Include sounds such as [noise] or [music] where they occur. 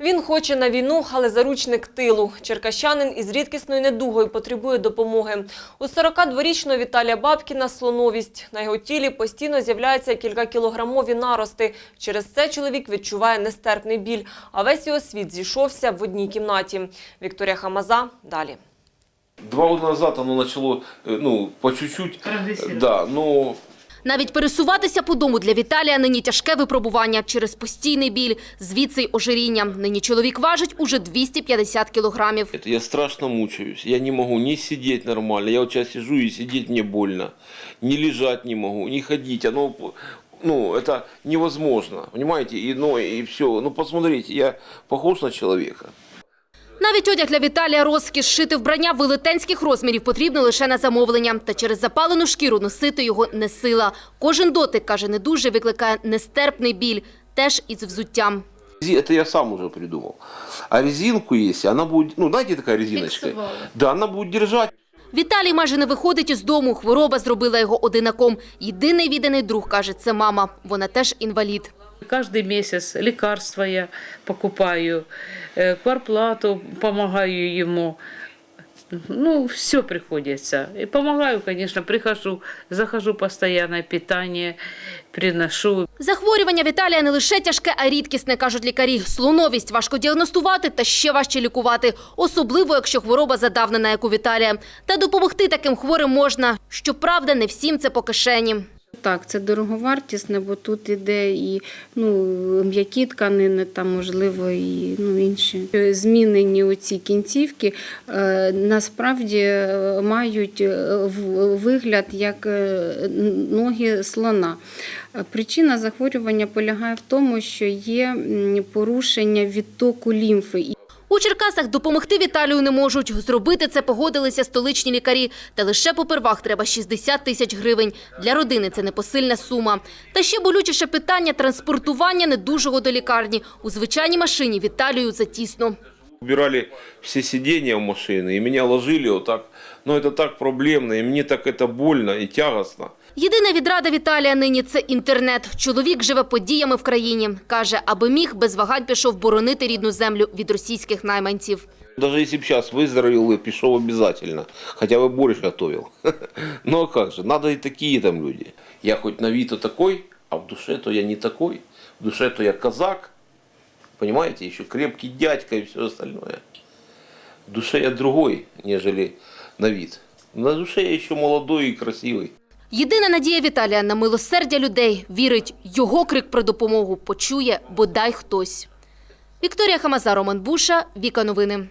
Він хоче на війну, але заручник тилу. Черкащанин із рідкісною недугою потребує допомоги. У 42-річного Віталія Бабкіна слоновість. На його тілі постійно з'являються кількакілограмові нарости. Через це чоловік відчуває нестерпний біль, а весь його світ зійшовся в одній кімнаті. Вікторія Хамаза далі. Два года назад оно начало, э, ну, по чуть-чуть. Да, но Навіть пересуватися по дому для Віталія нині тяжке випробування через постійний біль, звідси й ожиріння. Нині чоловік важить уже 250 кілограмів. я страшно мучаюсь. Я не могу ни сидеть нормально. Я вот сейчас сижу и сидеть мне больно. Ни лежать не могу, ни ходить. Оно, ну, это невозможно. Понимаете? И, ну, и все. Ну, посмотрите, я похож на человека. Навіть одяг для Віталія розкіш. Шити вбрання велетенських розмірів потрібно лише на замовлення. Та через запалену шкіру носити його не сила. Кожен дотик, каже, не дуже викликає нестерпний біль. Теж із взуттям. Это я сам уже придумал. А резинку, если она будет, ну, знаете, такая резиночка? Да, она будет держать. Віталій майже не виходить із дому. Хвороба зробила його одинаком. Єдиний відданий друг, каже, це мама. Вона теж інвалід. Каждый месяц лекарства я покупаю, э, кварплату помогаю ему. Ну, все приходится. И помогаю, конечно, прихожу, захожу постоянное питание, приношу. Захворювання Віталія не лише тяжке, а рідкісне, кажуть лікарі. Слоновість важко діагностувати та ще важче лікувати. Особливо, якщо хвороба задавнена, як у Віталія. Та допомогти таким хворим можна. Щоправда, не всім це по кишені. Так, це дороговартісне, бо тут іде і ну, м'які тканини, там, можливо, і ну, інші. Змінені оці кінцівки е, насправді е, мають е, вигляд як ноги слона. Причина захворювання полягає в тому, що є порушення відтоку лімфи. У Черкасах допомогти Віталію не можуть. Зробити це погодилися столичні лікарі. Та лише попервах треба 60 тисяч гривень. Для родини це непосильна сума. Та ще болючіше питання транспортування недужого до лікарні. У звичайній машині Віталію затісно. Убирали все сиденья в машины, и меня ложили вот так. Но это так проблемно, и мне так это больно и тягостно. Єдина відрада Віталія нині – це інтернет. Чоловік живе подіями в країні. Каже, аби міг, без вагань пішов боронити рідну землю від російських найманців. Даже если бы сейчас выздоровел, я пішов обязательно. Хотя бы борщ готовил. [laughs] Ну а как же, надо и такие там люди. Я хоть на вид то такой, а в душе то я не такой. В душе то я казак. Понимаете, еще крепкий дядька и все остальное. В душе я другой, нежели на вид. На душе я еще молодой и красивый. Єдина надія Віталія на милосердя людей. Вірить, його крик про допомогу почує бодай хтось. Вікторія Хамаза, Роман Буша, Віка Новини.